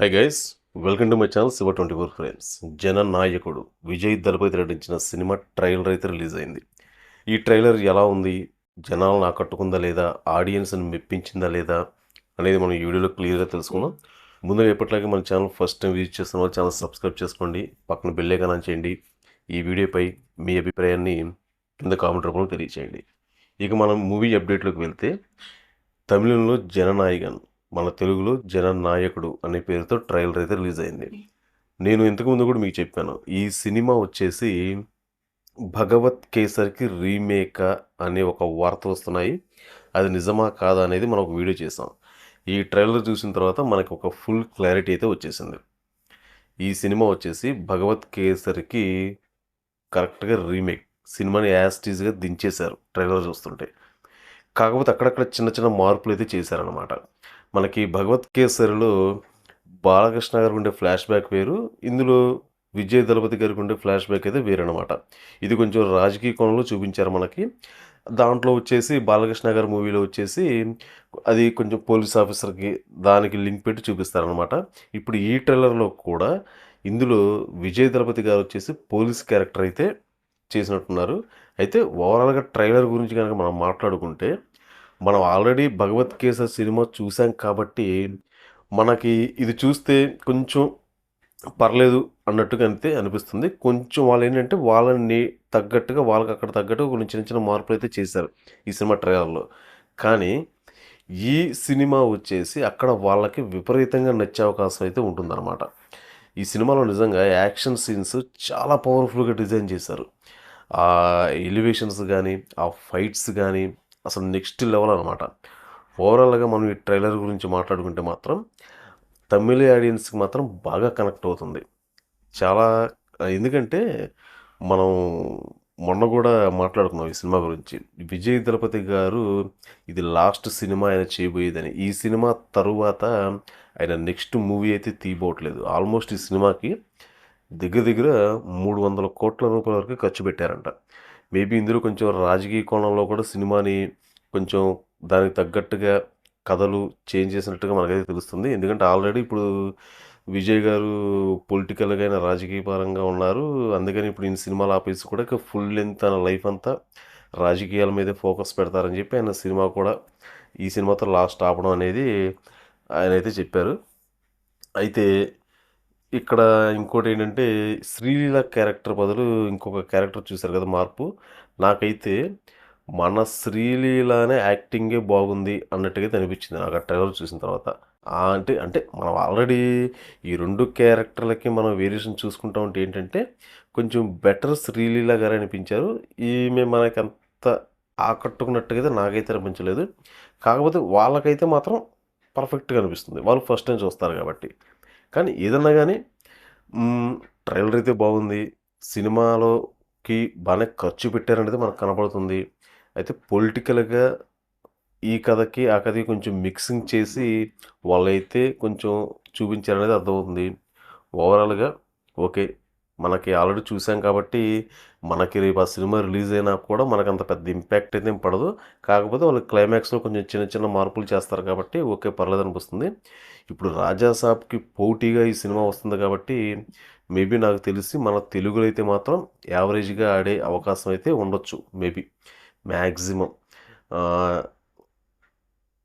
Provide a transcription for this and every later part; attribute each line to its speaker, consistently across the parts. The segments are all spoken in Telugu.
Speaker 1: Hi guys welcome to my channel Shiva twenty four frames జననాయకుడు Vijay Thalapathy నటించిన సినిమా ట్రైలర్ అయితే రిలీజ్ అయింది. ఈ ట్రైలర్ ఎలా ఉంది? జనాలను ఆకట్టుకుందా లేదా? ఆడియన్స్ని మెప్పించిందా లేదా? అనేది మనం ఈ వీడియోలో క్లియర్గా తెలుసుకుందాం. ముందుగా ఎప్పటిలాగే మన ఛానల్ ఫస్ట్ టైం విజిట్ చేస్తున్న వాళ్ళు ఛానల్ సబ్స్క్రైబ్ చేసుకోండి. పక్కన బెల్లే కనం చేయండి. ఈ వీడియోపై మీ అభిప్రాయాన్ని కింద కామెంట్ రూపంలో తెలియచేయండి. ఇక మనం మూవీ అప్డేట్లోకి వెళ్తే తమిళంలో జననాయకన్ మన తెలుగులో జననాయకుడు అనే పేరుతో ట్రైలర్ అయితే రిలీజ్ అయింది. నేను ఇంతకుముందు కూడా మీకు చెప్పాను ఈ సినిమా వచ్చేసి భగవత్ కేసరికి రీమేక్ అనే ఒక వార్త వస్తున్నాయి. అది నిజమా కాదా అనేది మనం ఒక వీడియో చేసాం. ఈ ట్రైలర్ చూసిన తర్వాత మనకు ఒక ఫుల్ క్లారిటీ అయితే వచ్చేసింది. ఈ సినిమా వచ్చేసి భగవత్ కేసరికి కరెక్ట్గా రీమేక్ సినిమాని యాస్టీజ్గా దించేశారు ట్రైలర్ చూస్తుంటే. కాకపోతే అక్కడక్కడ చిన్న చిన్న మార్పులు అయితే చేశారనమాట మనకి భగవత్ కేసరిలో బాలకృష్ణ గారికి ఉండే ఫ్లాష్ బ్యాక్ వేరు ఇందులో విజయ్ దళపతి గారికి ఉండే ఫ్లాష్ బ్యాక్ అయితే వేరనమాట ఇది కొంచెం రాజకీయ కోణంలో చూపించారు మనకి. దాంట్లో వచ్చేసి బాలకృష్ణ గారి మూవీలో వచ్చేసి అది కొంచెం పోలీస్ ఆఫీసర్కి దానికి లింక్ పెట్టి చూపిస్తారనమాట ఇప్పుడు ఈ ట్రైలర్లో కూడా ఇందులో విజయ్ దళపతి గారు వచ్చేసి పోలీస్ క్యారెక్టర్ అయితే చేసినట్టున్నారు. అయితే ఓవరాల్గా ట్రైలర్ గురించి కనుక మనం మాట్లాడుకుంటే మనం ఆల్రెడీ భగవత్ కేసర్ సినిమా చూసాం కాబట్టి మనకి ఇది చూస్తే కొంచెం పర్లేదు అన్నట్టుగా అంతే అనిపిస్తుంది. కొంచెం వాళ్ళు ఏంటంటే వాళ్ళని తగ్గట్టుగా వాళ్ళకి అక్కడ తగ్గట్టుగా కొన్ని చిన్న చిన్న మార్పులు అయితే చేశారు ఈ సినిమా ట్రైలర్లో. కానీ ఈ సినిమా వచ్చేసి అక్కడ వాళ్ళకి విపరీతంగా నచ్చే అవకాశం అయితే ఉంటుందన్నమాట. ఈ సినిమాలో నిజంగా యాక్షన్ సీన్స్ చాలా పవర్ఫుల్గా డిజైన్ చేశారు. ఆ ఎలివేషన్స్ కానీ ఆ ఫైట్స్ కానీ అసలు నెక్స్ట్ లెవెల్ అనమాట ఓవరాల్గా మనం ఈ ట్రైలర్ గురించి మాట్లాడుకుంటే మాత్రం తమిళ ఆడియన్స్కి మాత్రం బాగా కనెక్ట్ అవుతుంది. చాలా ఎందుకంటే మనం మొన్న కూడా మాట్లాడుకున్నాం ఈ సినిమా గురించి. విజయ్ దళపతి గారు ఇది లాస్ట్ సినిమా ఆయన చేయబోయేదని. ఈ సినిమా తరువాత ఆయన నెక్స్ట్ మూవీ అయితే తీయబోవట్లేదు. ఆల్మోస్ట్ ఈ సినిమాకి దగ్గర దగ్గర మూడు వందల కోట్ల రూపాయల వరకు ఖర్చు పెట్టారంట. మేబీ ఇందులో కొంచెం రాజకీయ కోణంలో కూడా సినిమాని కొంచెం దానికి తగ్గట్టుగా కథలు చేంజ్ చేసినట్టుగా మనకైతే తెలుస్తుంది. ఎందుకంటే ఆల్రెడీ ఇప్పుడు విజయ్ గారు పొలిటికల్గా అయినా రాజకీయ పరంగా ఉన్నారు. అందుకని ఇప్పుడు ఈ సినిమాలు ఆపేసి కూడా ఇక ఫుల్ లెంత్ తన లైఫ్ అంతా రాజకీయాల మీదే ఫోకస్ పెడతారని చెప్పి ఆయన సినిమా కూడా ఈ సినిమాతో లాస్ట్ ఆపడం అనేది ఆయన అయితే చెప్పారు. అయితే ఇక్కడ ఇంకోటి ఏంటంటే శ్రీలీల క్యారెక్టర్ బదులు ఇంకొక క్యారెక్టర్ చూశారు కదా మార్పు. నాకైతే మన శ్రీలీలానే యాక్టింగే బాగుంది అన్నట్టుగా అయితే అనిపించింది. నాకు ఆ ట్రైలర్ చూసిన తర్వాత. అంటే అంటే మనం ఆల్రెడీ ఈ రెండు క్యారెక్టర్లకి మనం వేరియేషన్ చూసుకుంటా ఉంటే ఏంటంటే కొంచెం బెటర్ శ్రీలీల గారు అనిపించారు. ఈమె మనకి అంత ఆకట్టుకున్నట్టుగా అయితే నాకైతే అనిపించలేదు. కాకపోతే వాళ్ళకైతే మాత్రం పర్ఫెక్ట్గా అనిపిస్తుంది. వాళ్ళు ఫస్ట్ టైం చూస్తారు కాబట్టి. కానీ ఏదన్నా కానీ ట్రైలర్ అయితే బాగుంది. సినిమాలోకి బాగానే ఖర్చు పెట్టారనేది మనకు కనపడుతుంది అయితే పొలిటికల్గా ఈ కథకి ఆ కథకి కొంచెం మిక్సింగ్ చేసి వాళ్ళైతే కొంచెం చూపించారనేది అర్థమవుతుంది. ఓవరాల్గా ఓకే మనకి ఆల్రెడీ చూసాం కాబట్టి మనకి రేపు ఆ సినిమా రిలీజ్ అయినా కూడా మనకు అంత పెద్ద ఇంపాక్ట్ అయితే పడదు. కాకపోతే వాళ్ళు క్లైమాక్స్లో కొంచెం చిన్న చిన్న మార్పులు చేస్తారు కాబట్టి ఓకే పర్లేదు అనిపిస్తుంది ఇప్పుడు రాజాసాబ్కి పోటీగా ఈ సినిమా వస్తుంది కాబట్టి మేబీ నాకు తెలిసి మన తెలుగులో అయితే మాత్రం యావరేజ్గా ఆడే అవకాశం అయితే ఉండొచ్చు మేబీ. మ్యాక్సిమం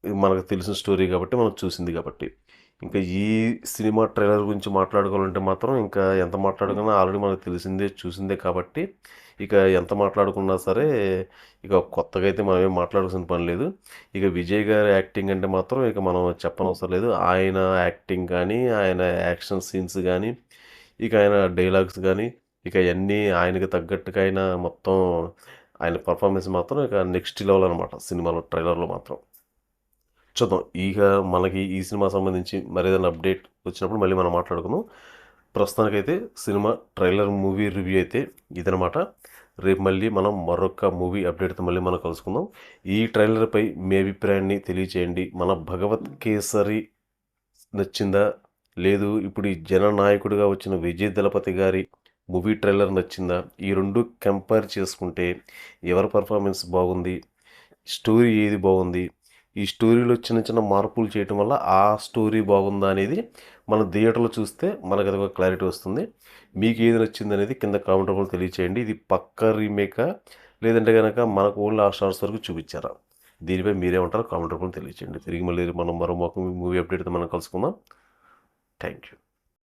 Speaker 1: మనకు తెలిసిన స్టోరీ కాబట్టి మనం చూసింది కాబట్టి. ఇంకా ఈ సినిమా ట్రైలర్ గురించి మాట్లాడుకోవాలంటే మాత్రం ఇంకా ఎంత మాట్లాడుకున్నా ఆల్రెడీ మనకు తెలిసిందే చూసిందే కాబట్టి ఇక ఎంత మాట్లాడుకున్నా సరే ఇక కొత్తగా అయితే మనం ఏం మాట్లాడాల్సిన పని లేదు. ఇక విజయ్ గారి యాక్టింగ్ అంటే మాత్రం ఇక మనం చెప్పనవసరం లేదు. ఆయన యాక్టింగ్ కానీ ఆయన యాక్షన్ సీన్స్ కానీ ఇక ఆయన డైలాగ్స్ కానీ ఇక అన్నీ ఆయనకి తగ్గట్టుగా ఆయన మొత్తం ఆయన పర్ఫార్మెన్స్ మాత్రం ఇక నెక్స్ట్ లెవెల్ అనమాట సినిమాలో ట్రైలర్లో మాత్రం. చూద్దాం. ఇక మనకి ఈ సినిమా సంబంధించి మరి ఏదైనా అప్డేట్ వచ్చినప్పుడు మళ్ళీ మనం మాట్లాడుకుందాం. ప్రస్తుతానికైతే సినిమా ట్రైలర్ మూవీ రివ్యూ అయితే ఇదనమాట రేపు మళ్ళీ మనం మరొక మూవీ అప్డేట్తో మళ్ళీ మనం కలుసుకుందాం. ఈ ట్రైలర్పై మీ అభిప్రాయాన్ని తెలియచేయండి. మన భగవత్ కేసరి నచ్చిందా? లేదు. ఇప్పుడు ఈ జననాయకుడిగా వచ్చిన విజయ్ దళపతి గారి మూవీ ట్రైలర్ నచ్చిందా? ఈ రెండు కంపేర్ చేసుకుంటే ఎవరి పర్ఫార్మెన్స్ బాగుంది? స్టోరీ ఏది బాగుంది? ఈ స్టోరీలో చిన్న చిన్న మార్పులు చేయటం వల్ల ఆ స్టోరీ బాగుందా అనేది మన థియేటర్లో చూస్తే మనకు అది ఒక క్లారిటీ వస్తుంది. మీకు ఏది నచ్చింది అనేది కింద కామెంట్ రూపంలో తెలియచేయండి. ఇది పక్క రీమేకా? లేదంటే కనుక మనకు ఓన్లీ ఆ స్టార్స్ వరకు చూపించారా? దీనిపై మీరేమంటారో కామెంట్ రూపంలో తెలియచేయండి. తిరిగి మళ్ళీ మనం మరో మూవీ అప్డేట్ మనం కలుసుకుందాం. Thank you.